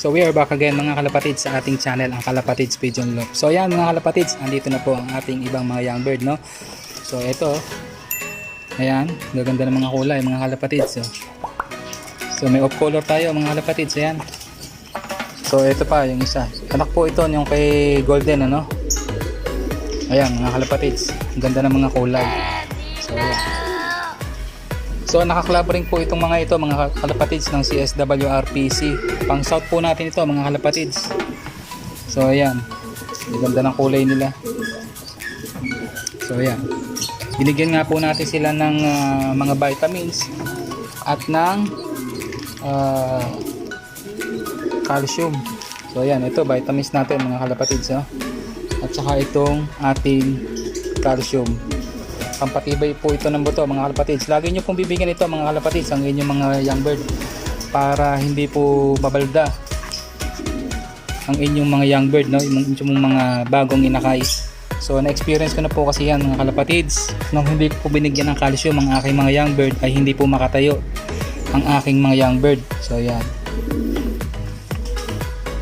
So we are back again mga kalapatids sa ating channel, ang Kalapatids Pigeon Loop. So ayan mga kalapatids, andito na po ang ating ibang mga young bird, no? So ito, ayan, gaganda ng mga kulay mga kalapatids. So, so may off color tayo mga kalapatids, ayan. So ito pa, yung isa. Anak po ito, yung kay Golden, ano? Ayan mga kalapatids, ang ganda ng mga kulay. So nakaklab rin po itong mga ito mga kalapatids ng CSWRPC. Pang south po natin ito mga kalapatids. So ayan. Ganda ng kulay nila. So ayan. Binigyan nga po natin sila ng ah, mga vitamins at ng ah, calcium. So ayan, ito vitamins natin mga kalapatids. Oh. At saka itong ating calcium pampatibay po ito ng buto mga kalapatids. Lagi nyo pong bibigyan ito mga kalapatids ang inyong mga young bird para hindi po babalda ang inyong mga young bird, no? yung inyong mga bagong inakay. So na-experience ko na po kasi yan mga kalapatids. Nung hindi po binigyan ng calcium ang aking mga young bird ay hindi po makatayo ang aking mga young bird. So yan.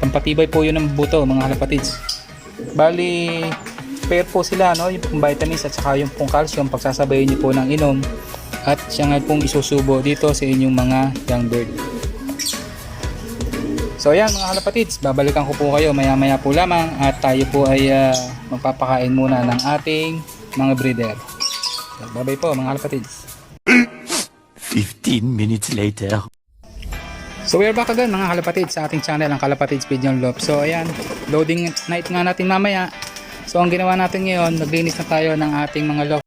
Pampatibay po yun ng buto mga kalapatids. Bali, pair po sila no yung pong vitamins at saka yung pong calcium pagsasabayin niyo po ng inom at siya nga pong isusubo dito sa inyong mga young bird so ayan mga kalapatids babalikan ko po kayo maya maya po lamang at tayo po ay ah, magpapakain muna ng ating mga breeder so, bye bye po mga kalapatids 15 minutes later. So we are back again mga kalapatids sa ating channel ang Kalapatids Pigeon Loop. So ayan, loading night nga natin mamaya. So ang ginawa natin ngayon, naglinis na tayo ng ating mga loft.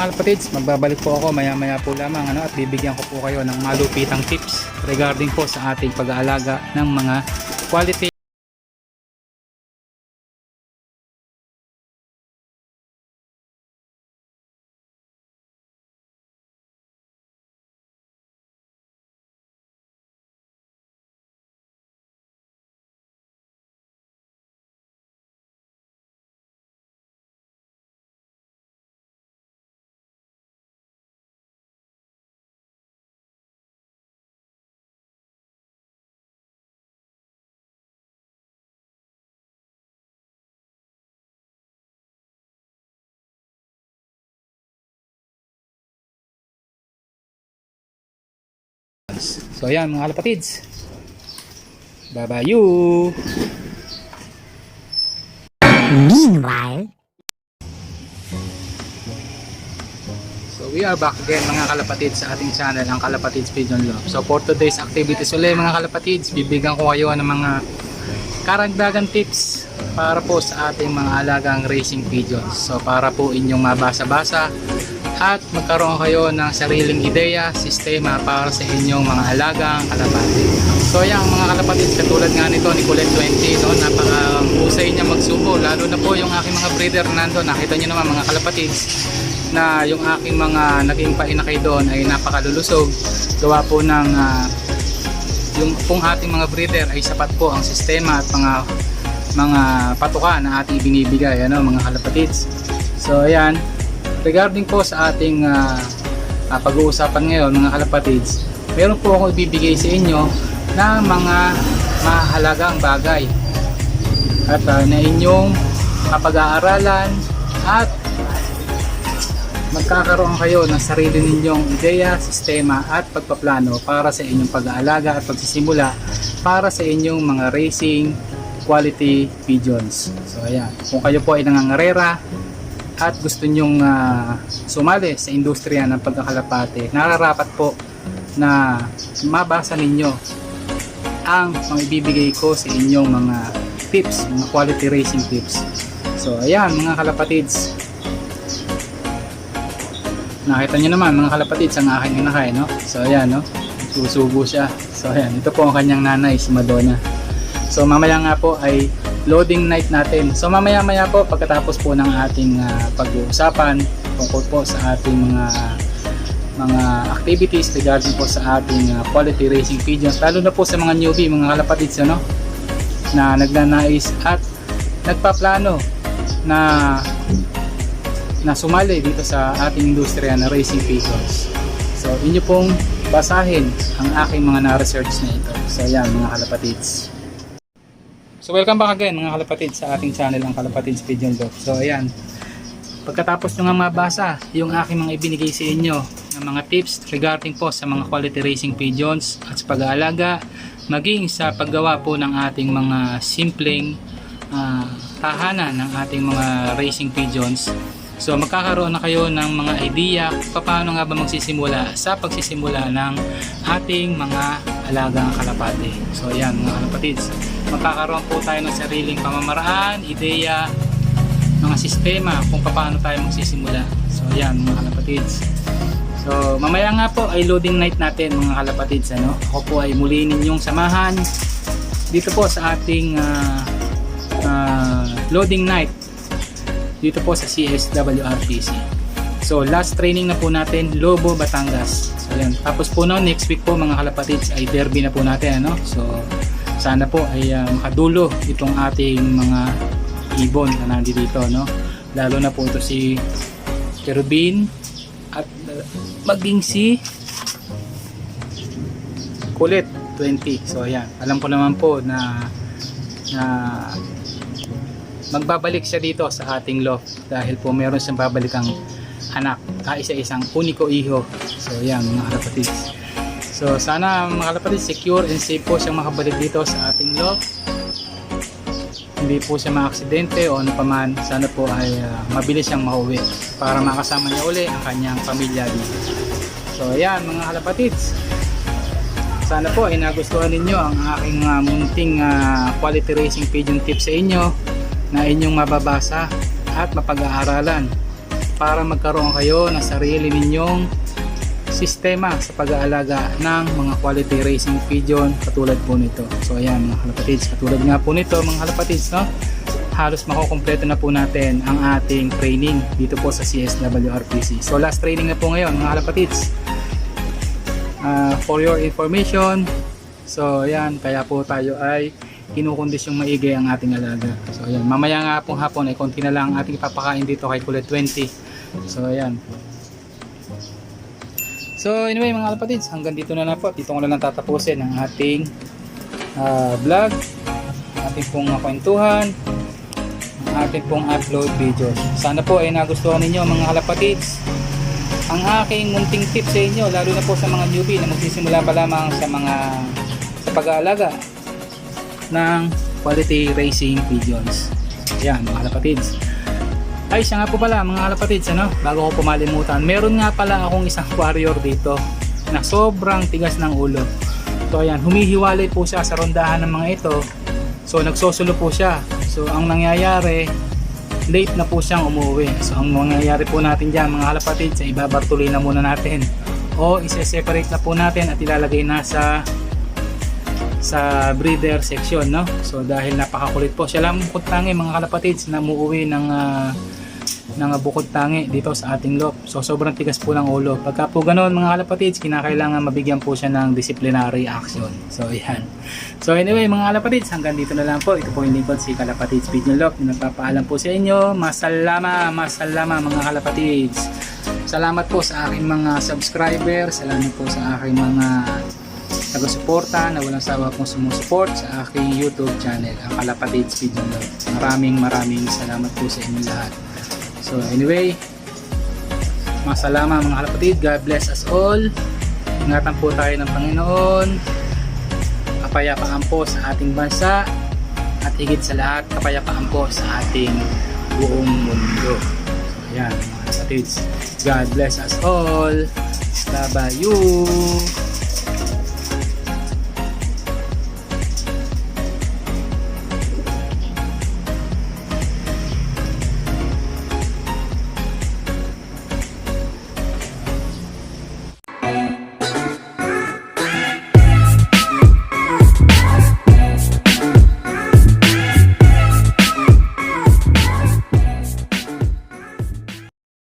Mga kalapatids, magbabalik po ako maya maya po lamang ano, at bibigyan ko po kayo ng malupitang tips regarding po sa ating pag-aalaga ng mga quality So ayan mga kalapatids. Bye bye you. Meanwhile, So we are back again mga kalapatids sa ating channel, ang Kalapatids Pigeon Love. So for today's activities ulit mga kalapatids, bibigyan ko kayo ng mga karagdagan tips para po sa ating mga alagang racing pigeons. So para po inyong mabasa-basa at magkaroon kayo ng sariling ideya, sistema para sa inyong mga alagang kalapati. So yan mga kalapatids, katulad nga nito ni Colette 20, no, napaka-husay niya magsubo, lalo na po yung aking mga breeder nando, nakita niyo naman mga kalapatids, na yung aking mga naging painakay doon ay napakalulusog. Gawa po ng ah, yung pong ating mga breeder ay sapat po ang sistema at mga mga patuka na ating binibigay ano mga kalapatids so ayan regarding po sa ating ah, ah, pag-uusapan ngayon mga kalapatids meron po ako ibibigay sa inyo na mga mahalagang bagay at ah, na inyong kapag-aaralan at magkakaroon kayo ng sarili ninyong ideya, sistema at pagpaplano para sa inyong pag-aalaga at pagsisimula para sa inyong mga racing quality pigeons. So ayan, kung kayo po ay nangangarera at gusto nyong ah, sumali sa industriya ng pagkakalapate, nararapat po na mabasa ninyo ang mga ibibigay ko sa inyong mga tips, mga quality racing tips. So ayan mga kalapatids, Nakita niyo naman mga kalapatids ang aking inakay, no? So ayan, no? Susubo siya. So ayan, ito po ang kanyang nanay, si Madonna. So mamaya nga po ay loading night natin. So mamaya maya po pagkatapos po ng ating ah, pag-uusapan tungkol po sa ating mga mga activities regarding po sa ating ah, quality racing pigeons lalo na po sa mga newbie mga kalapatids ano na nagnanais at nagpaplano na na sumali dito sa ating industriya na racing pigeons. So, inyo pong basahin ang aking mga na-research na ito. So, yan mga kalapatids. So, welcome back again mga kalapatids sa ating channel, ang Kalapatids Pigeon Love. So, ayan. Pagkatapos nyo nga mabasa yung aking mga ibinigay sa inyo ng mga tips regarding po sa mga quality racing pigeons at sa pag-aalaga, maging sa paggawa po ng ating mga simpleng ah, tahanan ng ating mga racing pigeons So magkakaroon na kayo ng mga idea paano nga ba magsisimula sa pagsisimula ng ating mga alagang kalapate. So ayan mga kalapatids, magkakaroon po tayo ng sariling pamamaraan, ideya, mga sistema kung paano tayo magsisimula. So ayan mga kalapatids. So mamaya nga po ay loading night natin mga kalapatids. Ano? Ako po ay muli ninyong samahan dito po sa ating ah, ah, loading night dito po sa CSWRPC. So last training na po natin Lobo Batangas. So yan. Tapos po no next week po mga kalapatids ay derby na po natin ano. So sana po ay ah, makadulo itong ating mga ibon na nandito dito no. Lalo na po ito si Kerubin at ah, maging si Kulit 20. So ayan, alam ko naman po na na magbabalik siya dito sa ating loft dahil po meron siyang babalikang anak, kaisa-isang uniko iho. So yan mga kalapatids. So sana mga kalapatids secure and safe po siyang makabalik dito sa ating loft. Hindi po siya maaksidente o ano paman. Sana po ay ah, mabilis siyang mauwi para makasama niya uli ang kanyang pamilya dito. So yan mga kalapatids. Sana po ay nagustuhan ninyo ang aking ah, munting ah, quality racing pigeon tips sa inyo na inyong mababasa at mapag-aaralan para magkaroon kayo ng sarili ninyong sistema sa pag-aalaga ng mga quality racing pigeon katulad po nito. So ayan mga kalapatids, katulad nga po nito mga kalapatids no? halos makukompleto na po natin ang ating training dito po sa CSWRPC. So last training na po ngayon mga kalapatids. Ah, for your information, so ayan, kaya po tayo ay kinukondisyong maigi ang ating alaga. So ayan, mamaya nga pong hapon ay konti na lang ang ating ipapakain dito kay Kulit 20. So ayan. So anyway mga kapatids, hanggang dito na lang po. Dito ko na lang tatapusin ang ating ah, vlog, ating pong kwentuhan, ating pong upload videos. Sana po ay nagustuhan ninyo mga kalapatids ang aking munting tip sa inyo lalo na po sa mga newbie na magsisimula pa lamang sa mga sa pag-aalaga ng quality racing pigeons. Yan mga kalapatids. Ay, siya nga po pala mga kalapatids, ano? Bago ko pumalimutan, meron nga pala akong isang warrior dito na sobrang tigas ng ulo. So ayan, humihiwalay po siya sa rondahan ng mga ito. So nagsosulo po siya. So ang nangyayari, late na po siyang umuwi. So ang mangyayari po natin dyan mga kalapatids, ay ibabartuloy na muna natin. O ise-separate na po natin at ilalagay na sa sa breeder section no so dahil napakakulit po siya lang bukod tangi mga kalapatids na muuwi ng ah, ng bukod tangi dito sa ating lop so sobrang tigas po ng ulo. Pagka po ganoon mga kalapatids kinakailangan mabigyan po siya ng disciplinary action. So yan. So anyway mga kalapatids hanggang dito na lang po. Ito po yung lingkod si kalapatids video na nagpapaalam po sa inyo. Masalama masalama mga kalapatids salamat po sa aking mga subscriber. Salamat po sa aking mga taga-suporta na walang sawa pong sumusuport sa aking YouTube channel, ang Kalapatids Video Love. Maraming maraming salamat po sa inyo lahat. So anyway, masalama mga kalapatid. God bless us all. Ingatan po tayo ng Panginoon. Kapayapaan po sa ating bansa. At higit sa lahat, kapayapaan po sa ating buong mundo. So, ayan mga kalapatids. God bless us all. Bye-bye you.